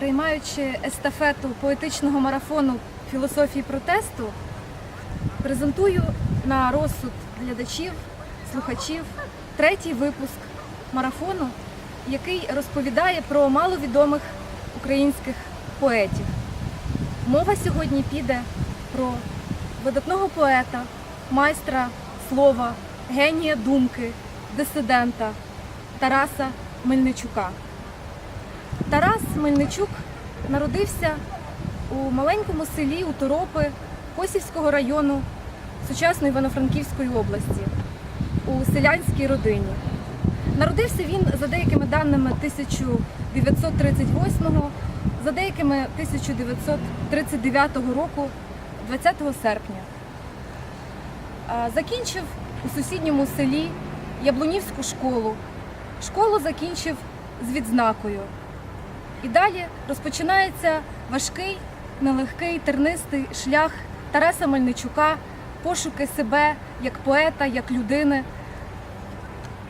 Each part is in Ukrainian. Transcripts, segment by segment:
переймаючи естафету поетичного марафону філософії протесту, презентую на розсуд глядачів, слухачів третій випуск марафону, який розповідає про маловідомих українських поетів. Мова сьогодні піде про видатного поета, майстра слова, генія думки, дисидента Тараса Мельничука. Тарас Мельничук народився у маленькому селі Уторопи Косівського району сучасної Івано-Франківської області у селянській родині. Народився він за деякими даними 1938-го, за деякими 1939 року, 20 серпня. Закінчив у сусідньому селі Яблунівську школу. Школу закінчив з відзнакою. І далі розпочинається важкий, нелегкий, тернистий шлях Тараса Мельничука, пошуки себе як поета, як людини.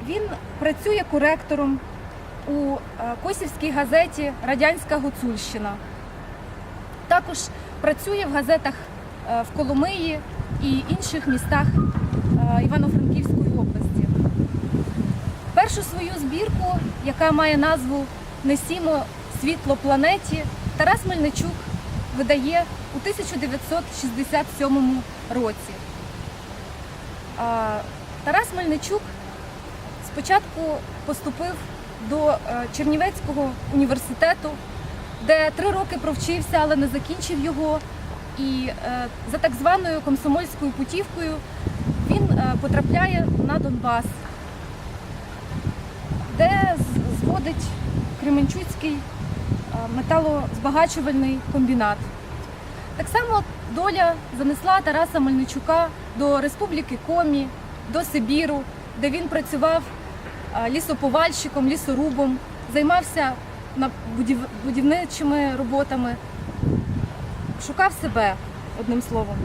Він працює коректором у е, Косівській газеті Радянська Гуцульщина. Також працює в газетах е, в Коломиї і інших містах е, Івано-Франківської області. Першу свою збірку, яка має назву Несімо світло планеті, Тарас Мельничук видає у 1967 році. Тарас Мельничук спочатку поступив до е, Чернівецького університету, де три роки провчився, але не закінчив його. І е, за так званою комсомольською путівкою він е, потрапляє на Донбас, де зводить Кременчуцький металозбагачувальний комбінат. Так само доля занесла Тараса Мельничука до Республіки Комі, до Сибіру, де він працював е, лісоповальщиком, лісорубом, займався будівничими роботами, шукав себе, одним словом.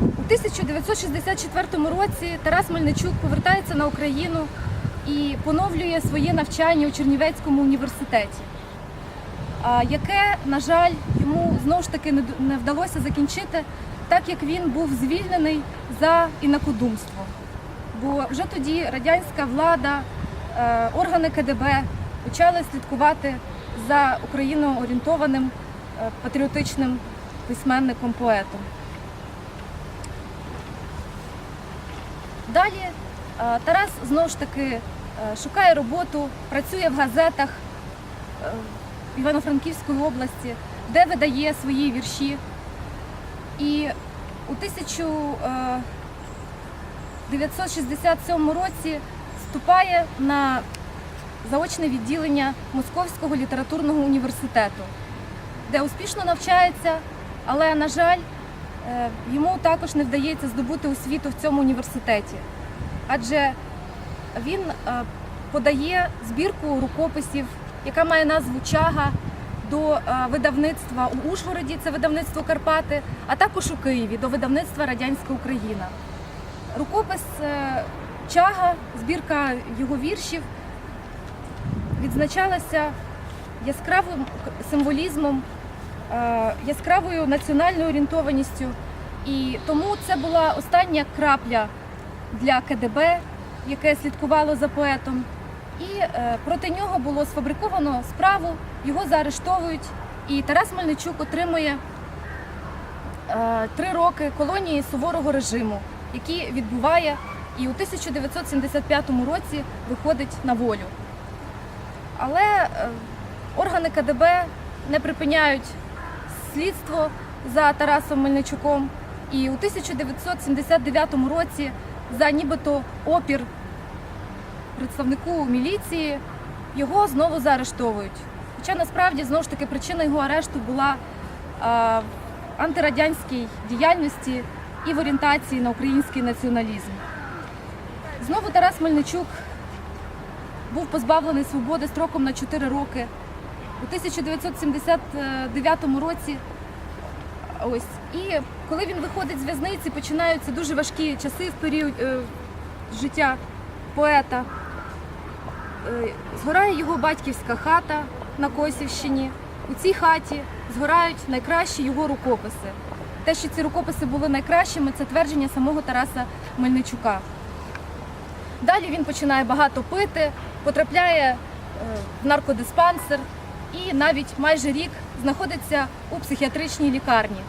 У 1964 році Тарас Мельничук повертається на Україну і поновлює своє навчання у Чернівецькому університеті, яке, на жаль, йому знову ж таки не вдалося закінчити, так як він був звільнений за інакодумство. Бо вже тоді радянська влада, е, органи КДБ почали слідкувати за україноорієнтованим е, патріотичним письменником-поетом. Далі е, Тарас знову ж таки шукає роботу, працює в газетах Івано-Франківської області, де видає свої вірші. І у 1967 році вступає на заочне відділення Московського літературного університету, де успішно навчається, але, на жаль, е, йому також не вдається здобути освіту в цьому університеті. Адже він е, подає збірку рукописів, яка має назву Чага до е, видавництва у Ужгороді, це видавництво Карпати, а також у Києві до видавництва Радянська Україна. Рукопис е, Чага, збірка його віршів відзначалася яскравим символізмом, е, яскравою національною орієнтованістю. І тому це була остання крапля для КДБ, яке слідкувало за поетом. І е, проти нього було сфабриковано справу, його заарештовують, і Тарас Мельничук отримує е, три роки колонії суворого режиму, які відбуває і у 1975 році виходить на волю. Але е, органи КДБ не припиняють слідство за Тарасом Мельничуком. І у 1979 році за нібито опір представнику міліції його знову заарештовують. Хоча насправді знову ж таки причина його арешту була е, в антирадянській діяльності і в орієнтації на український націоналізм. Знову Тарас Мельничук був позбавлений свободи строком на 4 роки. У 1979 році ось і коли він виходить з в'язниці, починаються дуже важкі часи в період е, життя поета. Е, згорає його батьківська хата, на Косівщині. У цій хаті згорають найкращі його рукописи. Те, що ці рукописи були найкращими, це твердження самого Тараса Мельничука. Далі він починає багато пити, потрапляє е, в наркодиспансер і навіть майже рік знаходиться у психіатричній лікарні.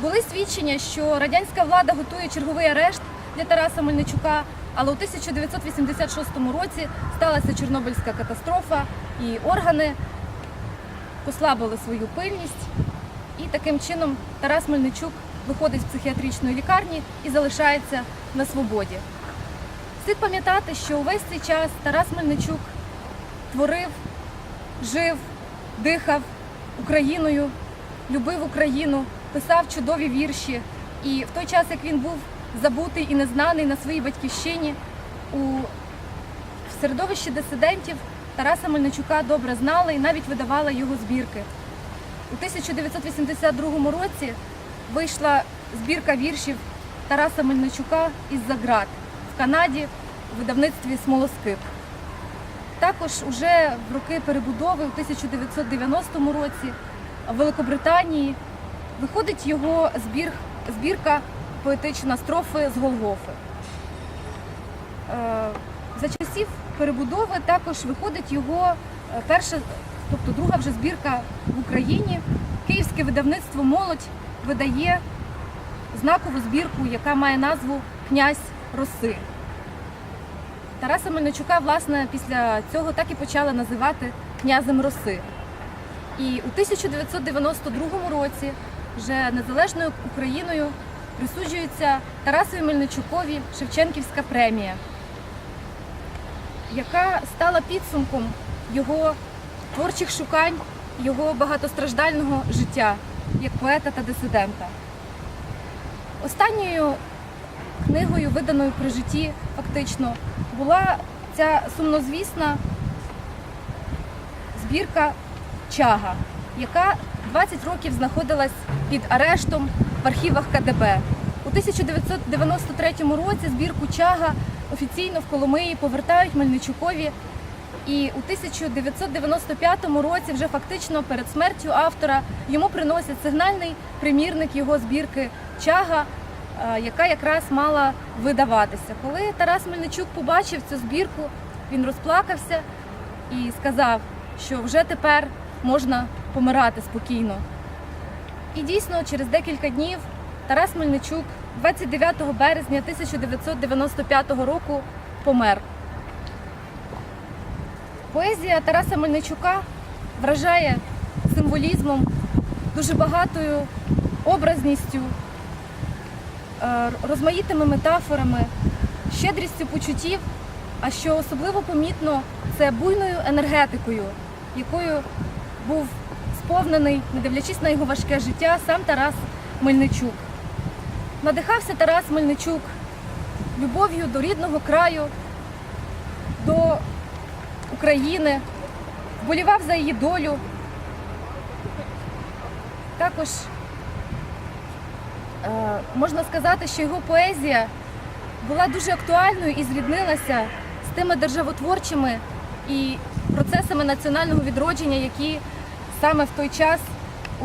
Були свідчення, що радянська влада готує черговий арешт для Тараса Мельничука, але у 1986 році сталася Чорнобильська катастрофа, і органи послабили свою пильність. І таким чином Тарас Мельничук виходить з психіатричної лікарні і залишається на свободі. Слід пам'ятати, що увесь цей час Тарас Мельничук творив, жив, дихав Україною, любив Україну, писав чудові вірші. І в той час, як він був забутий і незнаний на своїй батьківщині, у середовищі дисидентів Тараса Мельничука добре знали і навіть видавали його збірки. У 1982 році вийшла збірка віршів Тараса Мельничука із Заград в Канаді у видавництві Смолоскип. Також уже в роки перебудови у 1990 році в Великобританії виходить його збір, збірка поетична строфи з Голгофи. Е, За часів перебудови також виходить його е, перша, тобто друга вже збірка в Україні. Київське видавництво Молодь видає знакову збірку, яка має назву Князь Роси. Тараса Мельничука, власне, після цього так і почали називати князем Роси. І у 1992 році вже незалежною Україною присуджується Тарасові Мельничукові Шевченківська премія, яка стала підсумком його творчих шукань, його багатостраждального життя як поета та дисидента. Останньою книгою, виданою при житті, фактично, була ця сумнозвісна збірка Чага, яка 20 років знаходилась під арештом в архівах КДБ. У 1993 році збірку Чага офіційно в Коломиї повертають Мельничукові. І у 1995 році, вже фактично перед смертю автора, йому приносять сигнальний примірник його збірки Чага, е, яка якраз мала видаватися. Коли Тарас Мельничук побачив цю збірку, він розплакався і сказав, що вже тепер можна помирати спокійно. І дійсно, через декілька днів Тарас Мельничук 29 березня 1995 року помер. Поезія Тараса Мельничука вражає символізмом, дуже багатою образністю, е, розмаїтими метафорами, щедрістю почуттів, а що особливо помітно, це буйною енергетикою, якою був сповнений, не дивлячись на його важке життя, сам Тарас Мельничук. Надихався Тарас Мельничук любов'ю до рідного краю, до України, вболівав за її долю. Також е, можна сказати, що його поезія була дуже актуальною і зріднилася з тими державотворчими і процесами національного відродження, які саме в той час у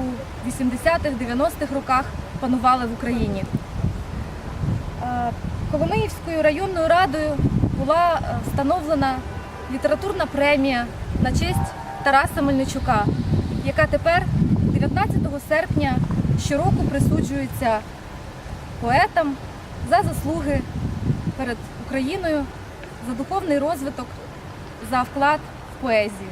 80-х, 90-х роках панували в Україні. Е, Коломиївською районною радою була е, встановлена літературна премія на честь Тараса Мельничука, яка тепер 19 серпня щороку присуджується поетам за заслуги перед Україною, за духовний розвиток, за вклад в поезію.